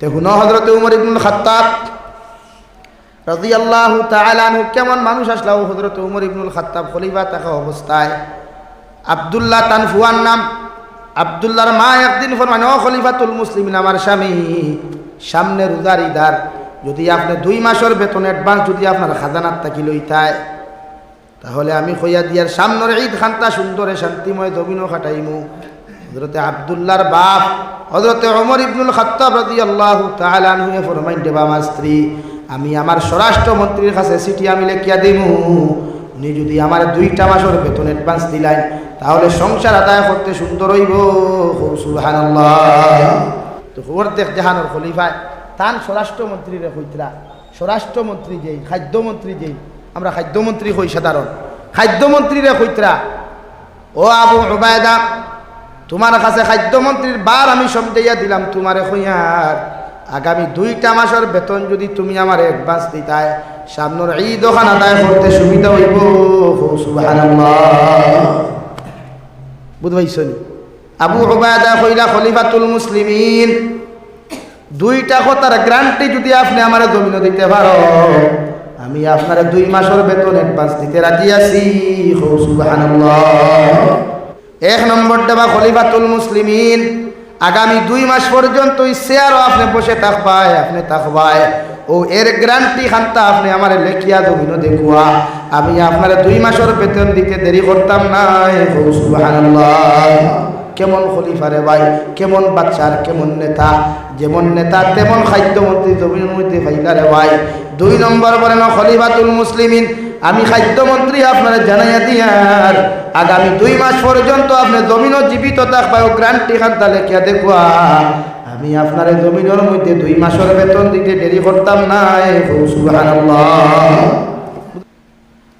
হুন হজরত উমর ইবনুল খাত্তাব রাজি আল্লাহ তালানহু কেমন মানুষ আসলাম হজরত উমর ইবনুল খাত্তাব খলিফা থাকা অবস্থায় আবদুল্লাহ তানফুয়ার নাম, আবদুল্লাহর মা একদিন ফরমান, ও খলিফাতুল মুসলিম আমার স্বামী, সামনে রোজার ইদার যদি আপনি দুই মাসের বেতন অ্যাডভান্স যদি আপনার খাজানার তাকি লইতায়, তাহলে আমি কইয়া দিয়ার সামনের ঈদ খান্তা সুন্দরে শান্তিময় জমিনও খাটাইমু। হজরতে আবদুল্লাহর বাপ হজরতে অমর ইবনুল খাত্তাব আল্লাহ তালানহুয়ে ফরমাইন, দেবা আমার স্ত্রী, আমি আমার স্বরাষ্ট্রমন্ত্রীর কাছে চিঠি আমি লেখিয়া দিমু। উনি যদি আমার দুইটা মাসের বেতন অ্যাডভান্স দিলেন, তাহলে সংসার আদায় করতে সুন্দর হইব। সুবহানাল্লাহ। তো খবর দেখ জাহানোর খলিফায় তান স্বরাষ্ট্রমন্ত্রীরে কইতরা, স্বরাষ্ট্রমন্ত্রী যেই, খাদ্যমন্ত্রী যেই, আমরা খাদ্যমন্ত্রী হই সাধারণ। খাদ্যমন্ত্রীরে কইতরা, ও আবু উবায়দা তোমার কাছে খাদ্যমন্ত্রীর বার আমি সমঝাইয়া দিলাম, তোমারে হইয়ার আগামী দুইটা মাসের বেতন যদি তুমি আমার অ্যাডভান্স দিতায়, সামনের ঈদ ওখান আদায় করতে সুবিধা হইব বুঝবাইছনি? আবু ওবায়দা কইলা, খলিফাতুল মুসলিমিন, দুইটা কথার গ্রান্টি যদি আপনি আমার জমিন দিতে পারো, আমি আপনার দুই মাসের বেতন অ্যাডভান্স দিতে রাজি আছি। সুবহানাল্লাহ। এক নম্বর দেবা খলিফাতুল মুসলিমিন। আগামী দুই মাস পর্যন্ত শেয়ারও আপনি বসে থাকবায়, আপনি তাক থাকবায়। ও এর গ্যারান্টি খান্তা আপনি আমার লেখিয়া জমিন দেখুয়া। আমি আপনার দুই মাসের বেতন দিতে দেরি করতাম না কেমন খলিফারে ভাই, কেমন বাচ্চার, কেমন নেতা। যেমন নেতা, তেমন খাদ্যমন্ত্রী জমিনের মধ্যে ফাইলারে ভাই। দুই নম্বর বলেন, খলিফাতুল মুসলিমিন, আমি খাদ্যমন্ত্রী আপনার জানাইয়া দিয়ার। আগামী দুই মাস পর্যন্ত আপনি জমিনও জীবিত থাকবা ও গ্রান্টি খান্তা লেখিয়া দেখুয়া? আমি আপনার জমিনের মধ্যে দুই মাসের বেতন দিতে দেরি করতাম না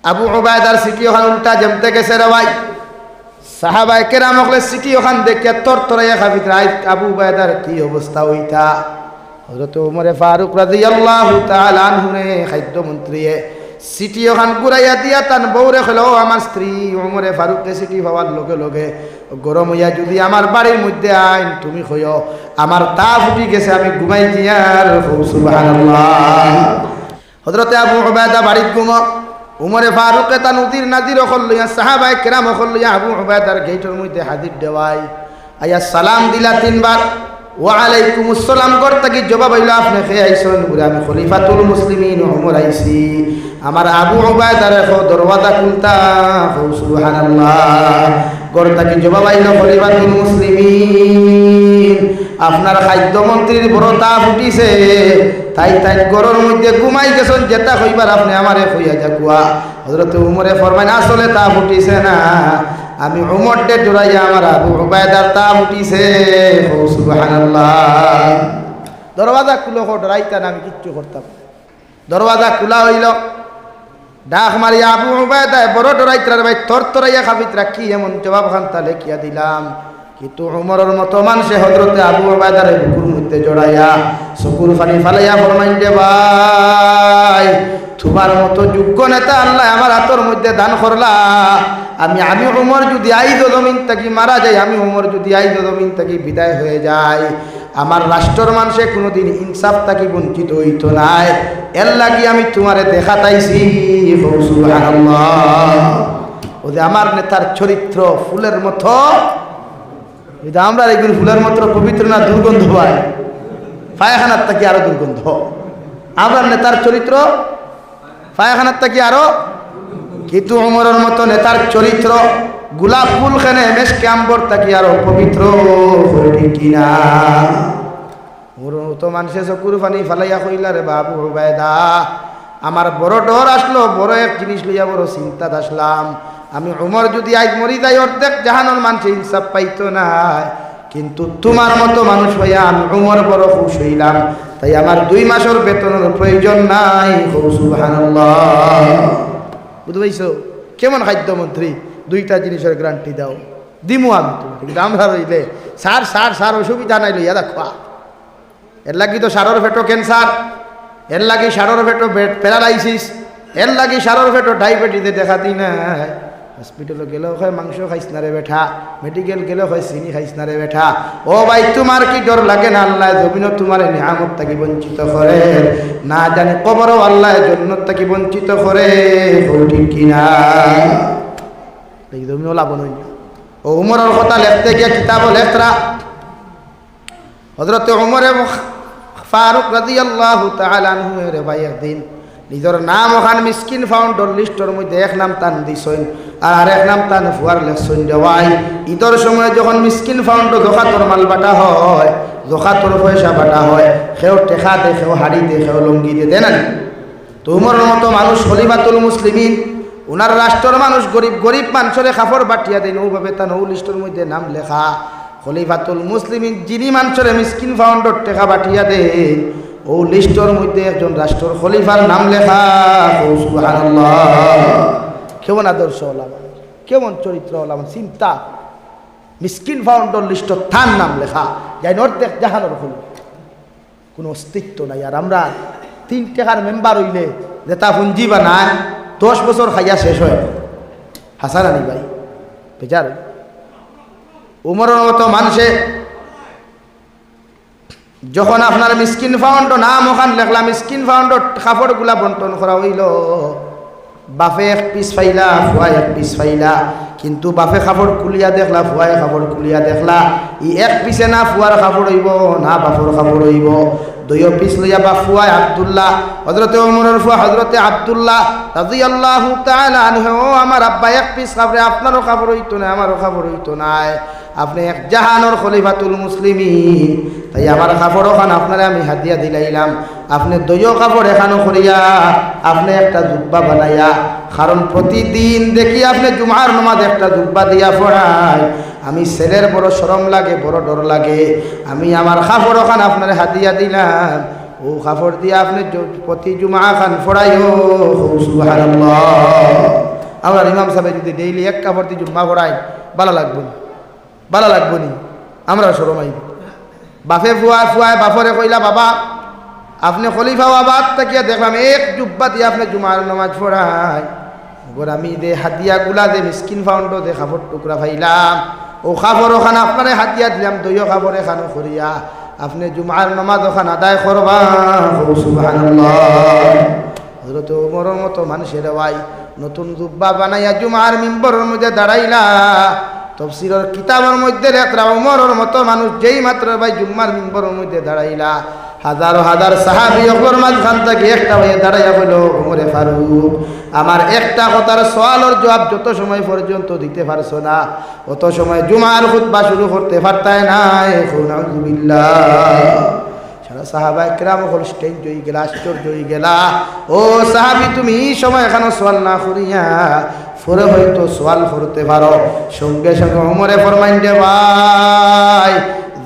আবু ওবায়দার সিটি ওখান উল্টা জমতে গেছে রে ভাই। সাহাবাই কেরাম হলে সিটি ওখান দেখে তর তরাইয়া খাবি রায় আবু ওবায়দার কি অবস্থা হইতা হজরত উমরে ফারুক রাজি আল্লাহ তালানহুরে খাদ্যমন্ত্রী সিটি ওখান ঘুরাইয়া দিয়া তান বউরে হলো আমার স্ত্রী ওমরে ফারুককে সিটি পাওয়ার লগে লগে গরম হইয়া যদি আমার বাড়ির মধ্যে আইন, তুমি হইও আমার তা ফুটি গেছে, আমি ঘুমাই দিয়ার হজরতে আবু ওবায়দা বাড়িত ঘুম, উমরে ফারুকে তা নদীর নাদির অকল লইয়া সাহাবাই কেরাম অকল লইয়া আবু ওবায়দার গেটের মধ্যে হাজির দেওয়াই আইয়া সালাম দিলা তিনবার। ওয়ালাইকুম আসসালাম করতে কি জবাব হইল, আপনি খেয়ে আইসন বলে আমি খলিফাতুল মুসলিমিন ওমর আইছি। আমার আবু ওবায়দার দরওয়াজা খুলতা সুবহানাল্লাহ। করতে কি জবাব আইল খলিফাতুল মুসলিমিন, আপনার খাদ্যমন্ত্রীর বড় তাপ উঠিছে। তাই তাই গরর মধ্যে ঘুমাই গেছেন, যেটা হইবার আপনি আমারে হইয়া যাকুয়া হজরত উমরে ফরমাইন, আসলে তাপ উঠিছে না। আমি উমর ডে ডোরাইয়া আমার আবু উবায়দার তাপ উঠিছে। দরওয়াজা খুলো ডরাইতা না আমি কিচ্ছু করতাম। দরওয়াজা খোলা হইল। ডাক মারিয়া আবু উবায়দায় বড় ডরাইত্রার ভাই তর তরাইয়া খাবিত্রা, কি এমন জবাব খান্তা লেখিয়া দিলাম? কিন্তু উমরের মতো মানুষে হজরতে আবু ওবায়দার বুকুর মধ্যে জড়াইয়া চকুর ফানি ফালাইয়া ফরমাইন দে ভাই, তোমার মতো যোগ্য নেতা আল্লাহ আমার হাতর মধ্যে দান করলা। আমি আমি উমর যদি আইদ জমিন থাকি মারা যাই, আমি উমর যদি আইদ জমিন থাকি বিদায় হয়ে যায় আমার রাষ্ট্রের মানুষে কোনোদিন ইনসাফ থাকি বঞ্চিত হইত নাই। এর লাগি আমি তোমারে দেখা তাইছি ও যে আমার নেতার চরিত্র ফুলের মতো। আমরা এগুলো ফুলের মতো পবিত্র না দুর্গন্ধ হয় পায়খানার থেকে আরও দুর্গন্ধ। আমরা নেতার চরিত্র পায়খানার থেকে আরও কিন্তু অমরের মতো নেতার চরিত্র, গোলাপ ফুল খানে মেশ ক্যাম্বর থাকি আরও পবিত্র কিনা? মোর তো মানুষে চকুর পানি ফালাইয়া কইলা রে বাবু বেদা আমার বড় ডর আসলো, বড় এক জিনিস লইয়া বড় চিন্তাত আসলাম। আমি উমর যদি আজ মরি যাই অর্ধেক জাহানোর মানুষে ইনসাফ পাইতো না। কিন্তু তোমার মতো মানুষ হইয়া আমি উমর বড় খুশ হইলাম। তাই আমার দুই মাসের বেতনের প্রয়োজন নাই। বুঝতে পাইছো কেমন খাদ্যমন্ত্রী? দুইটা জিনিসের গ্যারান্টি দাও। দিমু আমি তুমি কিন্তু আমরা রইলে। সার সার সার অসুবিধা নাই লইয়া দেখো। এর লাগি তো সারর ফেটো ক্যান্সার এর লাগি সারর ফেটো প্যারালাইসিস এর লাগি সারর ফেটো ডায়াবেটিসে দেখা দিই না হসপিটালে গেলেও হয়, মাংস খাইস না রে বেঠা মেডিকেল গেলেও হয়, চিনি খাইস না রে বেঠা ও ভাই, তোমার কি ডর লাগে না আল্লাহ জমিনও তোমার নিয়ামত থাকি বঞ্চিত করে? না জানে কবরও আল্লাহ জন্নত থাকি বঞ্চিত করে। ঠিক কিনা? তুমিও লাভ নই ও উমরের কথা লেখতে গিয়ে কিতাবও লেখরা হজরত উমরে ফারুক রাজি আল্লাহ তালানহু রে ভাই, একদিন নিজের নাম ওখান মিসকিন ফাউন্ডর লিস্টর মধ্যে এক নাম টান দিছইন আর এক নাম তান ফুয়ার লেখছইন দেওয়াই। ঈদের সময় যখন মিসকিন ফাউন্ড দোকাতর মাল বাটা হয় দোকাতর পয়সা বাটা হয়, সেও টেকা দে, সেও হাড়ি দে, সেও লঙ্গি দে দেয় না তোমার মতো মানুষ হলিবাতুল মুসলিমিন ওনার রাষ্ট্রের মানুষ গরিব গরিব মানুষের কাপড় বাটিয়া দেন, ওভাবে তা নৌ লিস্টের মধ্যে নাম লেখা। খলিফাতুল মুসলিমিন যিনি মানুষের মিসকিন ফাউন্ডর টেকা বাটিয়া দে ও লিস্টর মধ্যে একজন রাষ্ট্রের খলিফার নাম লেখা। কেমন আদর্শ হলাম কেমন চরিত্র হলাম চিন্তা। মিসকিন ফাউন্ডর লিস্টর থান নাম লেখা। যাই নর্দেক জাহানোর হল কোনো অস্তিত্ব নাই। আর আমরা তিন টাকার মেম্বার হইলে যেটা পুঞ্জি বানায় দশ বছর খাইয়া শেষ হয় হাসান ভাই বেচার উমরের মতো মানুষে যখন আপনার মিসকিন ফাউন্ড নাম ওখান লেখলাম মিসকিন ফাউন্ডর কাপড়গুলা বন্টন করা হইল। বাপে এক পিস ফাইলা ফুয়া এক পিস ফাইলা, কিন্তু বাপে কাপড় কুলিয়া দেখলা ফুয়ায় কাপড় কুলিয়া দেখলা, ই এক পিসে না ফুয়ার কাপড় হইব, না বাপর কাপড় হইব। দুইও পিস লইয়া বা ফুয়ায় আবদুল্লাহ হজরতে ওমরের ফুয়া হজরতে আবদুল্লাহ রাজি আল্লাহ ও আমার আব্বা, এক পিস কাপড়ে আপনারও কাপড় হইতো না, আমারও কাপড় হইতো নাই আপনি এক জাহানোর খলিফাতুল মুসলিমিন। তাই আমার কাপড় ওখান আপনারা আমি হাতিয়া দিলাইলাম। আপনি দইও কাপড় এখানো করিয়া, আপনি একটা জুব্বা বানাইয়া, কারণ প্রতিদিন দেখি আপনি জুমার নমাজ একটা জুব্বা দিয়া পড়ায়। আমি ছেলের বড় সরম লাগে, বড় ডর লাগে। আমি আমার কাপড় ওখান আপনার হাতিয়া দিলাম। ও কাপড় দিয়ে আপনি প্রতি জুমা খান সুবহানাল্লাহ। আমার ইমাম সাহেব যদি ডেইলি এক কাপড় দিয়ে জুম্মা ফোড়ায় ভালো লাগবে না। লাগবো নি। আমরা সরমাই বাপে ফুয়ায় ফুয়ায়, বাপরে কইলা, বাবা, আপনি খলিফা আবাদ তাকিয়া দেখলাম এক জুব্বা দিয়ে আপনি জুমার নামাজ ওর আমি দে, হাতিয়া গুলা দে, মিসকিন ফাউন্ড দে খাবর টুকরা ফাইলাম। ও খাবর ওখানে আপনারে হাতিয়া দিলাম, দইও খাবর এখানে করিয়া। আপনি জুমার নমাজ ওখানে আদায় করবা। হজরত ওমরের মতো মানুষের ভাই নতুন জুব্বা বানাইয়া জুমার মিম্বরের মধ্যে দাঁড়াইলা। তফসিরর কিতাবের মধ্যে লেখরা ওমরের মতো মানুষ যেই মাত্র ভাই জুম্মার মিম্বরের মধ্যে দাঁড়াইলা। হাজার হাজার সাহাবি অকর মাঝখান থেকে একটা হয়ে দাঁড়াইয়া বলল, ওমরে ফারুক, আমার একটা কথার সওয়ালের জবাব যত সময় পর্যন্ত দিতে পারছ না, অত সময় জুমার খুতবা শুরু করতে পারতায় না এখন সারা সাহাবা একরাম হল স্টেজ জয়ী গেলা, আশ্চর্য হয়ে গেলা। ও সাহাবি, তুমি সময় এখানে সোয়াল না করিয়া ফরে হয়তো সোয়াল করতে পারো। সঙ্গে সঙ্গে অমরে ফরমাইন, দে ভাই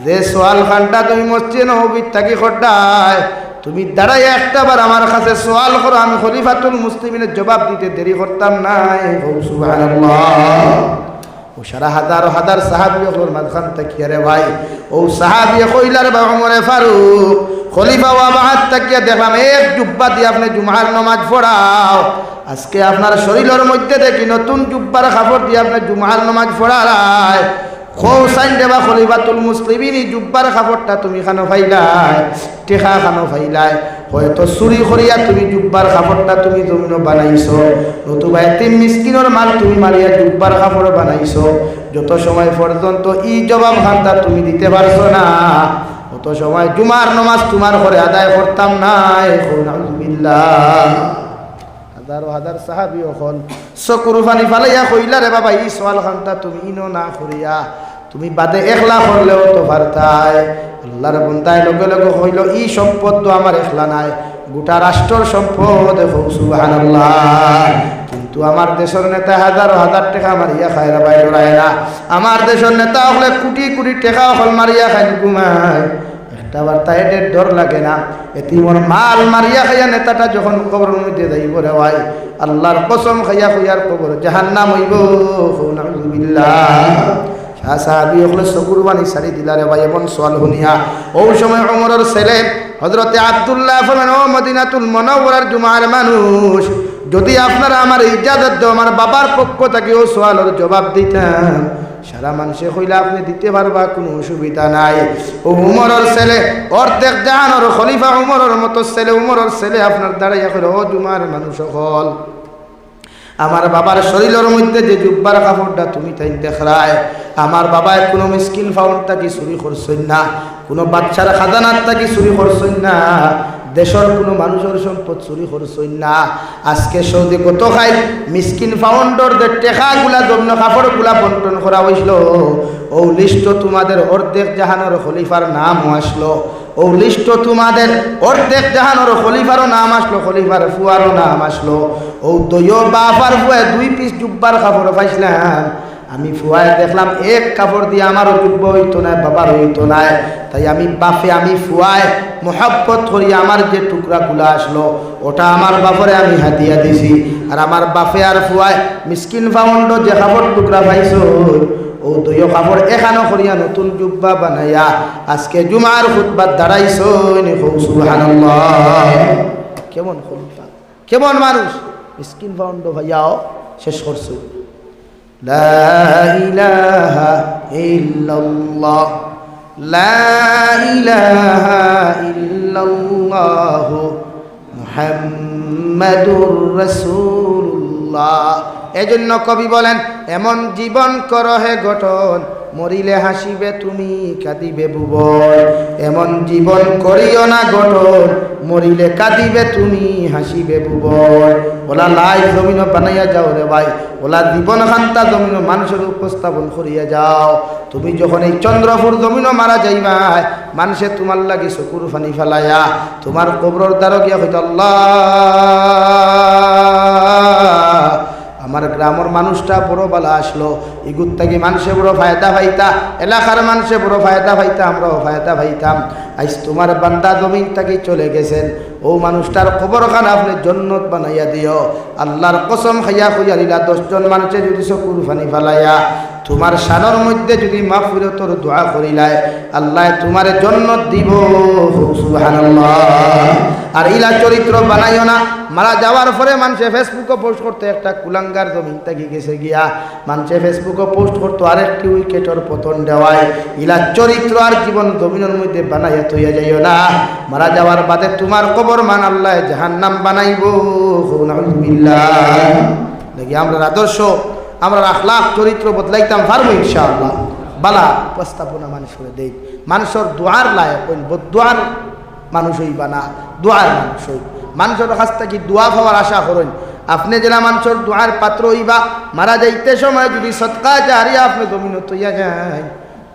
যে সোয়াল খানটা তুমি মসজিদ নবীর থাকি খড্ডায়, তুমি দাঁড়াই একটা বার আমার কাছে সোয়াল করো, আমি খলিফাতুল মুসলিমিনের জবাব দিতে দেরি করতাম না। সুবহানাল্লাহ। ও সারা হাজার হাজার সাহাবি ওগুলোর মাঝখান তাকিয়া রে ভাই। ও সাহাবি কইলার বা ওমরে ফারুক, খলিফা ওয়া বাহাত তাকিয়া দেখলাম এক জুব্বা দিয়ে আপনি জুমার নামাজ পড়াও। আজকে আপনার শরীরের মধ্যে দেখি নতুন জুব্বার কাপড় দিয়ে আপনি জুমার নামাজ পড়ায় খোসাইন দেবা খলিফাতুল মুসলিমিন জুব্বার কাপড়টা তুমি খানো ফাইলাই টেকা খানো ফাইলাই। হয়তো চুরি করিয়া তুমি জুব্বার কাপড়টা তুমি জমিন বানাইছো, নতুবা এতিম মিসকিনের মাল তুমি মারিয়া জুব্বার কাপড় বানাইছো। যত সময় পর্যন্ত ই জবাব খান্তা তুমি দিতে পারছ না। অত সময় জুমার নমাজ তোমার ঘরে আদায় করতাম না এখন আলহামদুলিল্লাহ হাজার হাজার সাহাবি অকল চকুর ফানি ফালাইয়া কইলা, রে বাবা ই সোয়াল খান্তা তুমি ইনো না করিয়া। তুমি বাদে একলা করলেও তো পারতাই। আল্লাহর বন্দায় লগে লগে হইল, ই সম্পদ তো আমার একলা নাই। গোটা রাষ্ট্রর সম্পদ কিন্তু আমার দেশের নেতা হাজার হাজার টাকা মারিয়া খায় রে ভাই ডরায় না আমার দেশের নেতা হলে কোটি কোটি টাকা হল মারিয়া খাই ঘুমায়। একটা বার্তা এদের ডর লাগে না। এতিমর মাল মারিয়া খাইয়া নেতাটা যখন কবর মধ্যে যাইব রে ভাই, আল্লাহর কসম খাইয়া খাইয়ার কবর জাহান্নাম হইব। শাহ সাহাবি হলে চকুর সারি দিলা রে ভাই, এমন সোয়াল শুনিয়া। ও সময় অমরের ছেলে হজরতে আবদুল্লাহ ফরমান, ও মদিনাতুল মনোবরার জুমার মানুষ, যদি আপনারা আমার ইজাজত দেও, আমার বাবার পক্ষ থেকে ও সোয়ালের জবাব দিতাম সারা মানুষে হইলে আপনি দিতে পারবা, কোনো অসুবিধা নাই। ও উমরের ছেলে, অর্ধেক জাহানোর খলিফা উমরের মতো ছেলে উমরের ছেলে আপনার দাঁড়াইয়া করে ও জুমার মানুষ হল আমার বাবার শরীরের মধ্যে যে জুব্বার কাপড়টা তুমি তাই দেখরায় আমার বাবায় কোনো মিসকিন ফাউন্ড কি চুরি করছেন না, কোনো বাচ্চার খাজানার কি চুরি করছেন না, দেশের কোনো মানুষের সম্পদ চুরি করছই না। আজকে সৌদি কত খাই মিসকিন ফাউন্ডর যে টেকাগুলা, জন্য কাপড়গুলা বন্টন করা হয়েছিল ও লিস্ট তোমাদের অর্ধেক জাহানোর খলিফার নাম আসলো। ও লিস্ট তোমাদের অর্ধেক জাহানোর খলিফারও নাম আসলো, খলিফার ফুয়ারও নাম আসলো। ও দইও বাফার ফুয়ায় দুই পিস জুব্বার কাপড় পাইছিলাম। আমি ফুয়ায় দেখলাম, এক কাপড় দিয়ে আমারও জুব্ব হইতো না, বাবার হইতো না। তাই আমি বাফে, আমি ফুয়ায় মোহাব্বত করি, আমার যে টুকরাগুলো আসলো, ওটা আমার বাপরে আমি হাতিয়া দিছি। আর আমার বাফে আর ফুয়ায় মিসকিন ফাউন্ড যে কাপড় টুকরা পাইছো ও দুইও কাপড় এখানো করিয়া নতুন জুব্বা বানাইয়া আজকে জুমার খুতবাত দাঁড়াইছো কেমন খলিফা কেমন মানুষ? স্কিন ফাউন্ড ভাইয়াও শেষ করছ লা ইলাহা ইল্লাল্লাহ। লা ইলাহা ইল্লাল্লাহ। মুহাম্মাদুর রাসূলুল্লাহ এজন্য কবি বলেন এমন জীবন করহে গঠন, মরিলে হাসিবে তুমি, কাঁদিবে ভুবন। এমন জীবন করিও না গঠন, মরিলে কাঁদিবে তুমি, হাসিবে ভুবন। ওলা লাই জমিন বানাইয়া যাও রে ভাই, ওলা জীবন খান্তা জমিন মানুষের উপস্থাপন করিয়া যাও। তুমি যখন এই চন্দ্রপুর জমিন মারা যাইবা মানুষে তোমার লাগি চকুর ফানি ফেলাইয়া, তোমার কবরর দ্বারা গিয়া হইত আল্লাহ আমার গ্রামের মানুষটা বড় বালা আসলো। ইগুত থেকে মানুষে বড় ফায়দা পাইতা, এলাকার মানুষে বড় ফায়দা ভাইতা আমরাও ফায়দা ভাইতাম আজ তোমার বান্দা জমিন থেকে চলে গেছেন। ও মানুষটার খবর খান আপনি জন্নত বানাইয়া দিও। আল্লাহর কসম খাইয়া খুঁজা দিলা, দশজন মানুষের যদি চকুর ফানি ফেলাইয়া। তোমার সানর মধ্যে যদি মাফিরতর দোয়া করিলায় আল্লাহ তোমার জন্নত দিব। আর ইলা চরিত্র বানাইও না। মারা যাওয়ার পরে মানুষে ফেসবুকে পোস্ট করতে, একটা কুলাঙ্গার জমিন থেকে গেছে গিয়া মানুষে ফেসবুকে পোস্ট করতো, আরেকটি উইকেটর পতন দেওয়ায়। ইলা চরিত্র আর জীবন জমিনের মধ্যে বানাইয়া তৈয়া যাইও না। মারা যাওয়ার বাদে তোমার কবর মান আল্লাহ জাহান্নাম বানাইব। দেখি আমরা আদর্শ? আমরা আখলাখ, চরিত্র বদলাইতাম, পারব ইনশাআল্লাহ। বালা, উপস্থাপনা মানুষের দেই। মানুষের দোয়ার লায়ক হইন বদুয়ার মানুষ হইবা না, দোয়ার মানুষ হই। মানুষের কাছ থেকে দোয়া পাওয়ার আশা করেন। আপনি যেন মানুষের দোয়ার পাত্র হইবা, মারা যাইতে সময় যদি সৎকা জারিয়া আপনি জমিন তৈয়া যায়।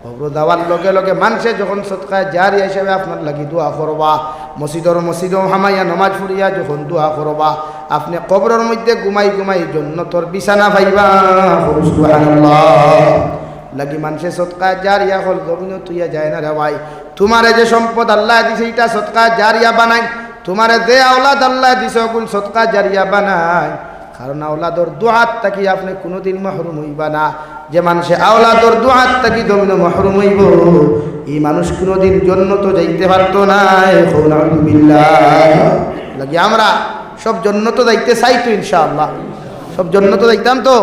খবর দেওয়ার লগে লগে মানুষে যখন সৎকায় জারি হিসেবে আপনার লাগি দোয়া করবা মসজিদর মসজিদ হামাইয়া নমাজ ফুরিয়া যখন দোয়া করবা, আপনি কবরের মধ্যে ঘুমাই ঘুমাই জন্য তোর বিছানা ভাইবা লাগি মানুষে সৎকায় জারিয়া হল জমিন তুইয়া যায় না রে ভাই। তোমারে যে সম্পদ আল্লাহ দিছে এটা সৎকায় জারিয়া বানাই। তোমারে যে আওলাদ আল্লাহ দিছে ওগুল সৎকা জারিয়া বানাই। কারণ আওলাদর দুহাত তাকি আপনি কোনোদিন মাহরুম হইবা না। যে মানুষে আওলাদর দুহাত তাকি জমিন মাহরুম হইব। এই মানুষ কোনোদিন জন্য তো যাইতে পারতো না লাগি আমরা সব জন্য তো যাইতে চাই তো ইনশাআল্লাহ। সব জন্য তো যাইতাম তো।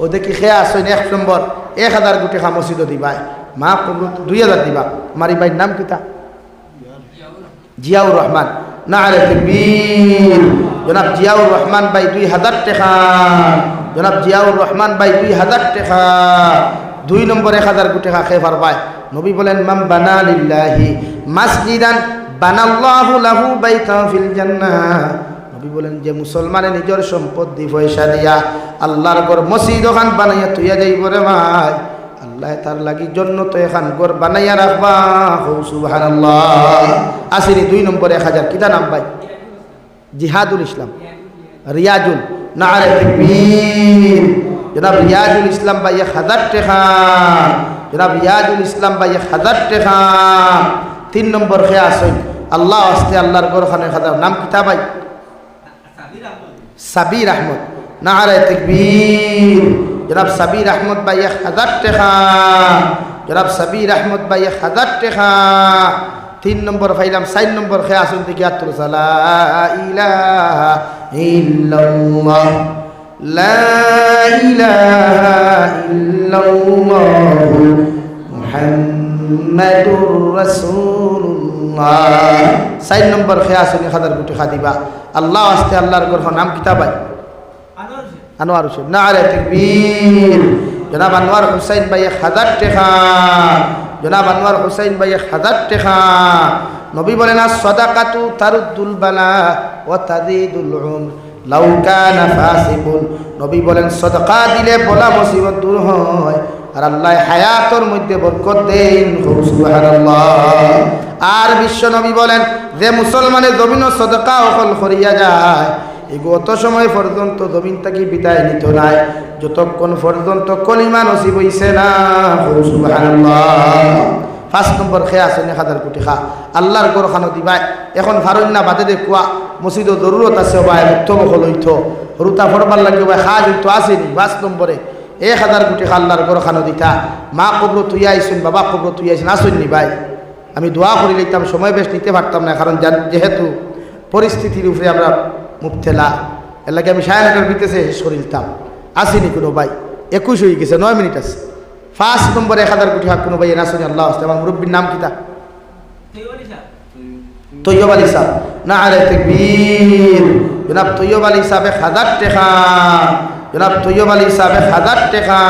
ও দেখি খেয়া আসেন এক নম্বর। এক হাজার কোটি খামসিদ দিবা মা কবর দুই হাজার দিবা। আমার এই নাম কিতা? জিয়াউর রহমান। না আরে বীর জনাব জিয়াউর রহমান ভাই দুই হাজার টাকা। জনাব জিয়াউর রহমান ভাই দুই হাজার টাকা। দুই নম্বর এক হাজার কোটি টাকা খেয়ে পারবাই নবী বলেন মাম বানা লিল্লাহি মাসজিদান বানাল্লাহু লাহু বাইতান ফিল জান্নাহ। নবী বলেন, যে মুসলমানে নিজের সম্পদ দি পয়সা দিয়া আল্লাহর ঘর মসজিদ ওখান বানাইয়া তুইয়া যাইব ভাই। আল্লাহ তার লাগি জন্য তো এখান ঘর বানাইয়া রাখবা। হৌ, সুবহানাল্লাহ। আসিনি দুই নম্বর এক হাজার, কিতা নাম ভাই? জিহাদুল ইসলাম। রিয়াজুল। না জনাব রিয়াজুল ইসলাম ভাই, এক হাজার টাকা। জনাব রিয়াজুল ইসলাম ভাই, এক হাজার টাকা। তিন নম্বর খেয়ে আসেন আল্লাহ আস্তে আল্লাহর ঘর খানে হাজার নাম কিতা ভাই? সাবির আহমদ। না আরে তাকবীর জনাব সাবির আহমদ ভাই এক হাজার টাকা। জনাব সাবির আহমদ ভাই এক হাজার টাকা। তিন নম্বর ফাইলাম, চার নম্বর খেয়ে আসুন থেকে আত্মর চার নম্বর খেয়ে আসুন খাদার গুটি খাদিবা। আল্লাহ আস্তে আল্লাহর গর্ভ নাম কিতাবাই আনোয়ার হোসেন। না আরে তকবীর জনাব আনোয়ার হুসাইন ভাই এক হাজার টেকা জনাব আনোয়ার হুসাইন ভাই এক হাজার টেকা নবী বলেন না, সদাকাতু তারুদ্দুল বালা ও তাদিদুল উমর। লাউ কানা ফাসিকুন। নবী বলেন, সদকা দিলে বলা মুসিবত দূর হয়। আর আল্লাহ হায়াতর মধ্যে বরকত দেন। আর বিশ্ব নবী বলেন, যে মুসলমানের জমিন সদকা অকল করিয়া যায়। এই গত সময় পর্যন্ত জমিন থাকি বিদায় নিত নাই। যতক্ষণ পর্যন্ত কলিমা নসিব হইছে না ফার্স্ট নম্বর খেয়ে আছে এক হাজার কোটি খা। আল্লাহর গড় খানো দিবাই। এখন ভারণ্যা বাদে দেখুয়া মসজিদও জরুরত আছে ভাই উত্তম হল হইত। রুতা ফরবার লাগে ভাই খা হইতো, আসেনি। পাঁচ নম্বরে, এক হাজার কোটি খা আল্লাহর গড় খানো দিতা। মা কবর তুই আইসেন, বাবা কবর তুই আইসেন, আসেননি ভাই। আমি দোয়া করে লিখতাম সময় বেশ নিতে পারতাম না, কারণ যেহেতু পরিস্থিতির উপরে আমরা মুক্তেলা এলাকে আমি সাড়ে নটার ভিতরে শরীরতাম আসেনি কোনো ভাই। একুশ হয়ে গেছে, নয় মিনিট আছে। ফার্স্ট নম্বর এক হাজার কোটি হাক কোনো ভাই না শুনি আল্লাহ আসতে। আমার মুরব্বীর নাম কিতা তৈয়ব আলী সাহ না আরে তকবীর। জনাব তৈয়ব আলী সাহেব হাজার টেকা। জনাব তৈয়ব আলী সাহেব হাজার টেকা।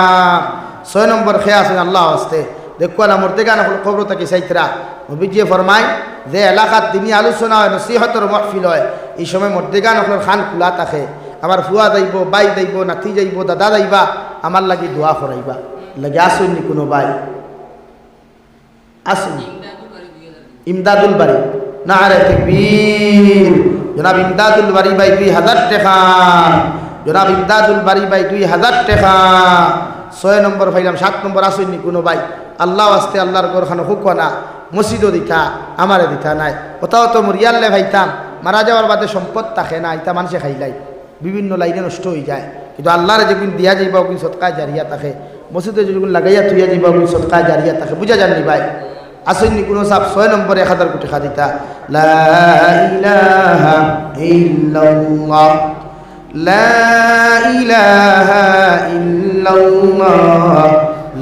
ছয় নম্বর খেয়ে আসেন আল্লাহ আসতে। দেখুয়া না মরতে গান খবর থাকি সাইতরা নবীজিয়ে ফরমাই যে এলাকাত তিনি আলোচনা হয় নসিহতর মহফিল হয়। এই সময় মরতে গান আপনার খান খোলা থাকে। আমার ফুয়া যাইব, বাই যাইব, নাতি যাইব, দাদা যাইবা আমার লাগি দোয়া করাইবা লাগে আসুননি কোনো বাই। আসুন ইমদাদুল বাড়ি না আরে তকবীর জনাব ইমদাদুল বাড়ি বাই দুই হাজার টাকা। জনাব ইমদাদুল বাড়ি বাই দুই হাজার টাকা। ছয় নম্বর পাইলাম সাত নম্বর আসেননি কোনো ভাই আল্লাহ আসতে আল্লাহর গোরখানো হুক না, মসজিদও দিতা আমারে দিতা নাই। কোথাও তো মরিয়াল্লে ভাইতাম, মারা যাওয়ার বাদে সম্পদ থাকে না, ইতা মানুষে খাইলাই বিভিন্ন লাইনে নষ্ট হয়ে যায়। কিন্তু আল্লাহরে যেগুন দিয়া যাইবা ওগুন সৎকায় জারিয়া থাকে মসজিদে যেগুন লাগাইয়া থুইয়া যাইবা ওগুন সৎকায় জারিয়া থাকে বুঝা যাননি ভাই? আসেননি কোনো সাপ? ছয় নম্বরে এক হাজার কোটি খাদিতা লা ইলাহা ইল্লাল্লাহ।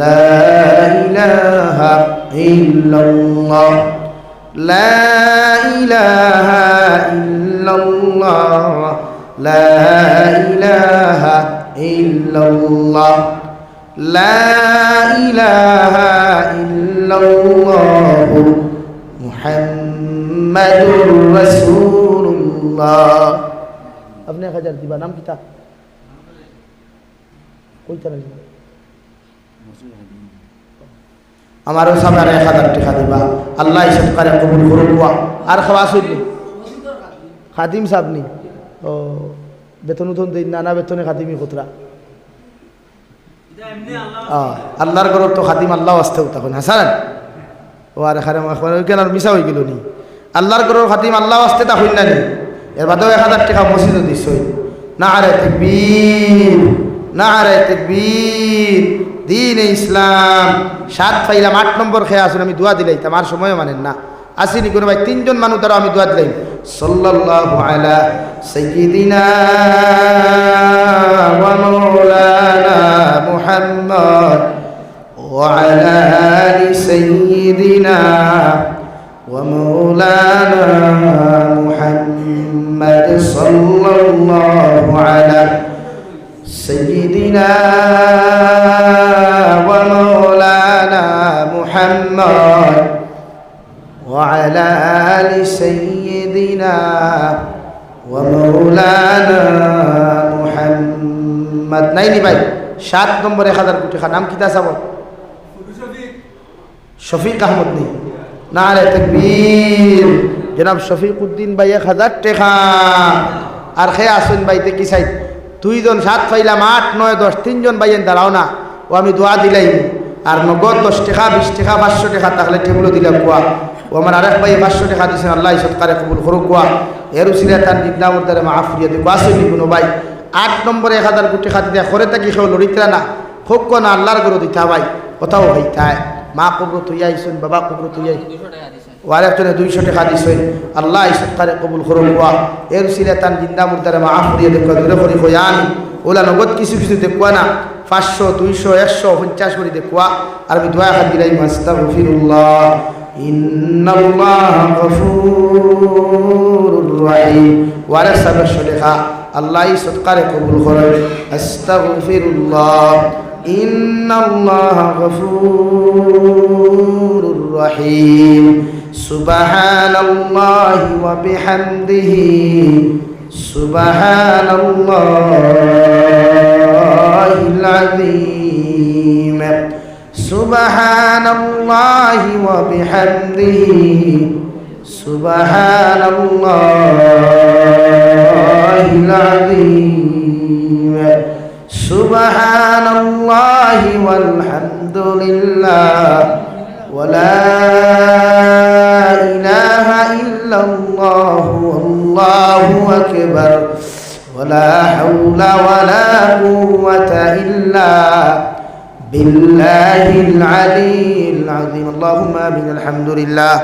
লা ইলাহা ইল্লাল্লাহ লা ইলাহা ইল্লাল্লাহ লা ইলাহা ইল্লাল্লাহ লা ইলাহা ইল্লাল্লাহ لا إله إلا الله محمد رسول الله আপনি এক হাজার দিবা নাম কিতা কইতা না আমারও সামনে এক হাজার টাকা দিবা। আল্লাহ ইসব করে কবুল করুয়া আর খাওয়া শুনলি? খাদিম সাবনি ও, বেতন উঠন দিন নানা বেতনে খাদিমি খুতরা আল্লাহর গরব তো খাদিম আল্লাহ আসতে তখন হাসান ও, আর এখানে কেন মিশা হয়ে গেল নি? আল্লাহর গরব খাদিম আল্লাহ আসতে তা হইল না নি? এর বাদেও এক হাজার টাকা মসজিদও দিস না আরে তেকবীর, না আরে তেকবীর। দিন ইসলাম। সাত পাইলাম আট নম্বর খেয়ে আসুন, আমি দোয়া দিলাইতাম, আর সময় মানেন না। আসিনি কোনো ভাই, তিনজন মানুষ দ্বারা আমি দোয়া দিলাই সাল্লাল্লাহু আলা সাইয়্যিদিনা ওয়া محمد وعلى آل سيدنا ومولانا محمد নাইনি ভাই সাত নম্বর এক হাজার কোটি নাম কিতা চাব শফিক আহমদ নেই না রে তকবীর জনাব শফিক উদ্দিন ভাই এক হাজার টেকা আর খে আসুন ভাইতে কি চাই দুইজন সাত পাইলাম আট নয় দশ তিনজন ভাইয়ের দাঁড়াও না ও আমি দোয়া দিলাই আর নগদ দশ টাকা, বিশ টাকা, পাঁচশো টাকা, তাহলে টেবিলও দিলাম কোয়া ও আমার আরেক ভাই পাঁচশো টাকা দিয়েছেন আল্লাহ সৎকারে কবুল করুক কোয়া এর উচিলে তার নিবনামর দ্বারা মা আফরিয়া দিব। আসুন কোনো ভাই? আট নম্বরে এক হাজার কোটি খাতি দেয় করে থাকি সেও লড়িতরা না? হোক না আল্লাহর গরু দিতা ভাই। কোথাও হইতায় মা কবর তুই আইসুন বাবা কবর তুই আই ও আরেকজনে দুইশো টাকা দিছে আল্লাহ সরকারে কবুল করুন কোয়া এর সিলে তান জিন্দা মুর্দারে মা আফরিয়ে দেখো দূরে করি আমি ওলা নগদ কিছু কিছু দেখুয়া না, পাঁচশো, দুইশো, একশো, পঞ্চাশ করে দেখুয়া। আর আমি দোয়া খান দিলাই মাস্তাগফিরুল্লাহ ইন্নাল্লাহ গফুরুর রহিম। ওয়ারে সাবের লেখা আল্লাহ কবুল سبحان الله العظيم. سبحان الله وبحمده. سبحان الله العظيم. سبحان الله والحمد لله. ولا إله إلا الله. الله أكبر ولا حول ولا قوة إلا بالله العلي العظيم اللهم آمين الحمد لله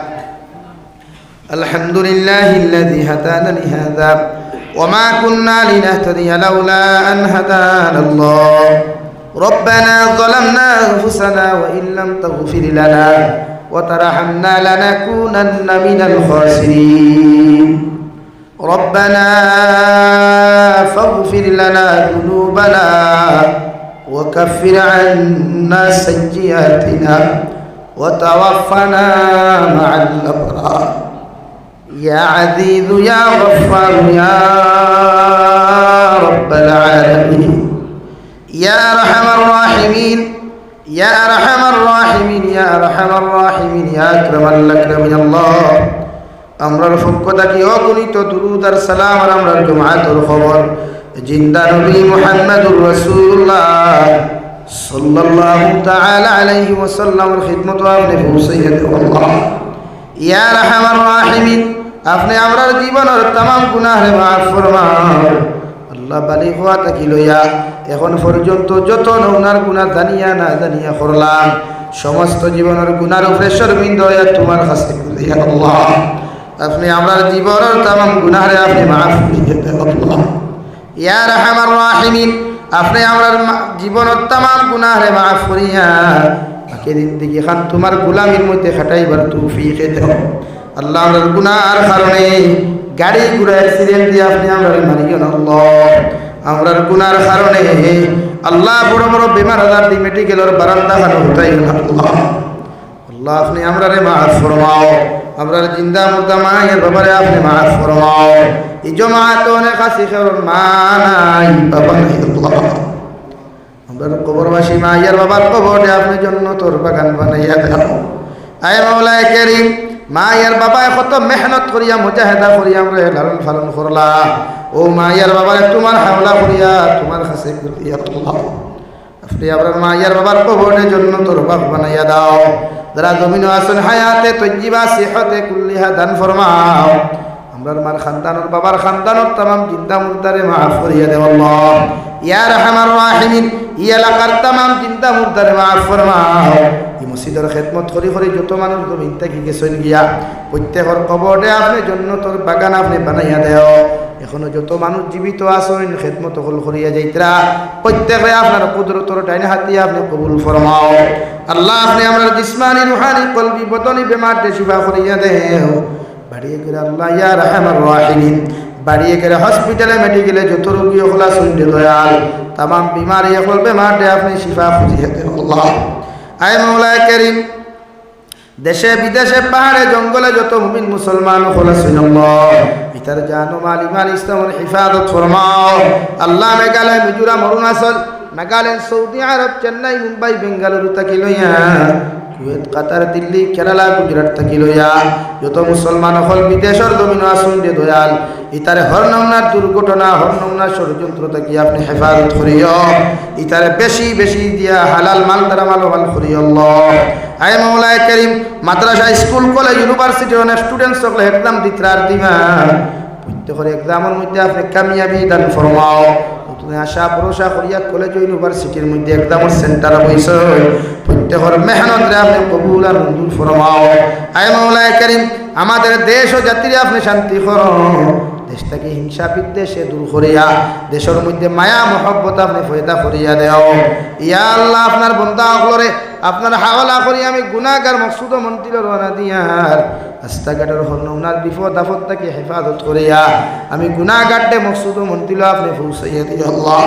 الحمد لله الذي هدانا لهذا وما كنا لنهتدي لولا أن هدانا الله ربنا ظلمنا أنفسنا وإن لم تغفر لنا وترحمنا لنكونن من الخاسرين ربنا فاغفر لنا ذنوبنا وكفر عنا سيئاتنا وتوفنا مع الأبرار. يا عزيز يا غفار يا رب العالمين. يا أرحم الراحمين يا أرحم الراحمين يا أرحم الراحمين يا أكرم الأكرمين. الله. আমরার পক্ষ থাকি অগণিত দুরুদ আর সালাম আর আমরার জমাতুর খবর জিন্দা নবী মুহাম্মদুর রাসূলুল্লাহ সাল্লাল্লাহু তাআলা আলাইহি ওয়াসাল্লামের খিদমত আপনি পৌঁছাইয়া দেন আল্লাহ ইয়া রাহমার রাহিমিন আপনি আমরার জীবনের तमाम গুনাহে মাফ ফরমাও আল্লাহ বালি হওয়া থাকি লইয়া এখন পর্যন্ত যত নৌনার গুণা জানিয়া না জানিয়া করলাম সমস্ত জীবনের গুণার উপরে শর্মিন্দ হইয়া তোমার কাছে করিয়া আল্লাহ আপনি আমার জীবনের তাম গুনারে আপনি মাফ করিয়ে দেন ইয়া রাহমার রাহিমিন, আপনি আমার জীবনের তাম গুনারে মাফ করিয়া বাকি দিন দিকে খান তোমার গোলামির মধ্যে খাটাইবার তৌফিক দেও। আল্লাহ আমার গুনার কারণে গাড়ি ঘোড়া অ্যাক্সিডেন্ট দিয়ে আপনি আমরা মারিয়েন আল্লাহ। আমরার গুনার কারণে আল্লাহ বড় বড় বেমার আজার দিয়ে মেডিকেলের বারান্দা খানো উঠাই আল্লাহ। আল্লাহ, আপনি আমরা রে মাফ ফরমাও। আমরার জিন্দা মুর্দা মায়ের ব্যাপারে আপনি মাফ ফরমাও। এই জমাত অনেক আসি খেরোর মা নাই, বাবা নাই আমরার কবরবাসী মায়ের বাবার কবরে আপনি জন্য তোর বাগান বানাইয়া দাও আয় মাওলায় কেরিম, মায়ের বাবা কত মেহনত করিয়া, মুজাহেদা করিয়া আমরা লালন ফালন করলা ও মায়ের বাবা তোমার হামলা করিয়া, তোমার কাছে আপনি আপনার মায়ের বাবার কবরের জন্য তোর বাপ বানাইয়া দাও। যারা জমিন আসন হায়াতে তজ্জিবা সিহতে, কুল্লিহা দান ফরমাও। আমরার মার খানদানোর বাবার খানদানোর তামাম চিন্তা মুদ্দারে মাফ করিয়া দেব আল্লাহ। ইয়া রাহমার রাহিমিন ই এলাকার তামাম চিন্তা মুদ্দারে মাফ ফরমাও। এই মসজিদের খেদমত করি করি যত মানুষ জমিন থেকে গেছেন গিয়া, প্রত্যেকের কবরে আপনি জন্য তোর বাগান আপনি বানাইয়া দেও। এখনও যত মানুষ জীবিত আসেন খেদমত হল করিয়া যাইতরা। প্রত্যেকে আপনার কুদরতর ডাইনে হাতিয়া আপনি কবুল ফরমাও। আল্লাহ আপনি আমার জিসমানি, রুহানি, কলবি, বদনি বেমারতে শিফা করিয়া দেও। বাড়িয়ে করে আল্লাহ, ইয়া রাহমার রাহিমিন। বাড়িয়ে করে হসপিটালে, মেডিকেলে যত রোগী হলা শুনতে দয়াল। তাম বিমারি হল বেমারতে আপনি শিফা করিয়া দেও আল্লাহ। আয় মৌলায় করিম দেশে বিদেশে পাহাড়ে জঙ্গলে যত মুমিন মুসলমান ইসলামের হিফাজত ফরমাও। আল্লাহ Meghalaya Mizoram Arunachal Nagaland, Saudi Arab, Chennai, Mumbai, Bengaluru থাকি লইয়া, কুয়েত, কাতার, দিল্লি, কেরালা, গুজরাট থাকি লইয়া, যত মুসলমান হল, বিদেশের জমিন আসুন দে দয়াল। ইতারে হর নমনার দুর্ঘটনা হর নমনার ষড়যন্ত্র থাকি আপনি হেফাজত করিও। ইতারে বেশি বেশি দিয়া হালাল মাল দ্বারা মাল মাল করিও আয় মৌলায় করিম, মাদ্রাসা, স্কুল, কলেজ, ইউনিভার্সিটি, অনেক স্টুডেন্টস সকলে এক্সাম দিতরার দিমা। প্রত্যেকের এক্সামের মধ্যে আপনি কামিয়াবি দান ফরমাও। তুমি আশা, ভরসা করিয়া কলেজ ইউনিভার্সিটির মধ্যে একদম সেন্টার বইছে প্রত্যেকের মেহনত রে আপনি কবুল আর মঞ্জুর ফরমাও আয় মাওলায় করিম আমাদের দেশ ও জাতিরে আপনি শান্তি করুন। দেশটাকে হিংসা বিদ্বেষে দূর করিয়া, দেশের মধ্যে মায়া, মহব্বত আপনি ফয়দা করিয়া দেও। ইয়া আল্লাহ, আপনার বন্ধা অকলরে আপনার হাওলা করি আমি গুণাগার মকসুদ মন্ত্রীর রানা দিয়ার রাস্তাঘাটের হল ওনার বিপদ আপদ তাকে হেফাজত করিয়া, আমি গুণাগারটে মকসুদ মন্ত্রী আপনি পৌঁছাইয়া দিও আল্লাহ।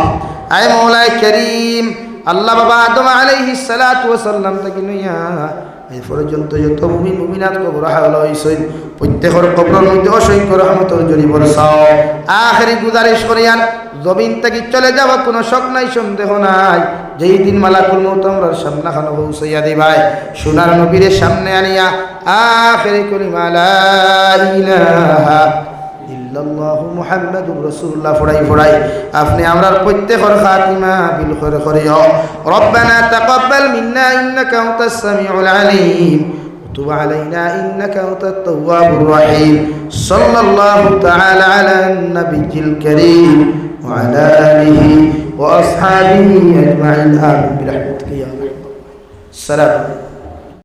আয় মৌলাই করিম, আল্লাহ বাবা আদম আলাইহিস সালাতু ওয়াস সালাম তাকে নইয়া এই পর্যন্ত যত মুমিন মুমিনাত কবর হাওলা হইছেন প্রত্যেকের কবরের মধ্যে অসংখ্য রহমতর জড়ি বরসাও আখেরি গুজারিশ করিয়ান, জমিন থেকে চলে যাওয়া কোনো শখ নাই, সন্দেহ নাই। যেই দিন মালাকুল মৌত আমরা সামনা খানো পৌঁছাইয়া দিবাই সোনার নবীরের সামনে আনিয়া আখেরি করি মালা ইল্লাল্লাহু মুহাম্মাদুর রাসূলুল্লাহ ফড়াই ফড়াই আপনি আমরার প্রত্যেকের খাতিমা বিল করে করিও রব্বানা তাকাব্বাল মিন্না ইন্নাকা আনতাস সামিউল আলিম وتب علينا إنك أنت التواب الرحيم صلى الله تعالى على النبي الكريم وعلى آله وأصحابه أجمعين آمين برحمتك يا رب السلام عليكم